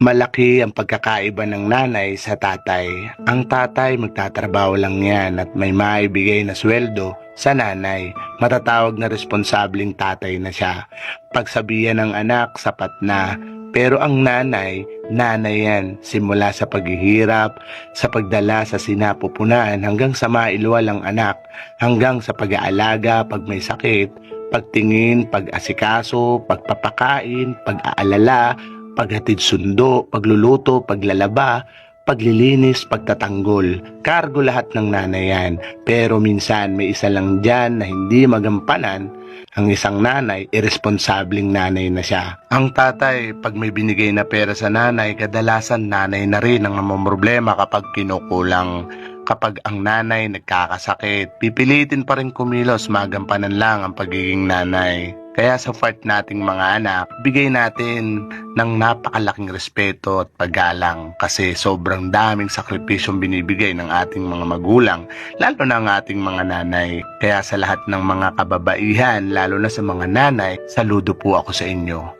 Malaki ang pagkakaiba ng nanay sa tatay. Ang tatay magtatrabaho lang yan at may maibigay na sweldo sa nanay. Matatawag na responsabling tatay na siya. Pagsabihan ng anak, sapat na. Pero ang nanay, nanay yan. Simula sa paghihirap, sa pagdala sa sinapupunan hanggang sa mailwal ang anak, hanggang sa pag-aalaga pag may sakit, pagtingin, pag-asikaso, pagpapakain, pag-aalala, paghatid sundo, pagluluto, paglalaba, paglilinis, pagtatanggol. Kargo lahat ng nanay yan. Pero minsan may isa lang dyan na hindi magampanan. Ang isang nanay, irresponsabling nanay na siya. Ang tatay, pag may binigay na pera sa nanay, kadalasan nanay na rin ang problema kapag kinukulang. Kapag ang nanay nagkakasakit, pipilitin pa rin kumilos, magampanan lang ang pagiging nanay. Kaya sa part nating mga anak, bigay natin ng napakalaking respeto at paggalang kasi sobrang daming sakripisyong binibigay ng ating mga magulang, lalo na ang ating mga nanay. Kaya sa lahat ng mga kababaihan, lalo na sa mga nanay, saludo po ako sa inyo.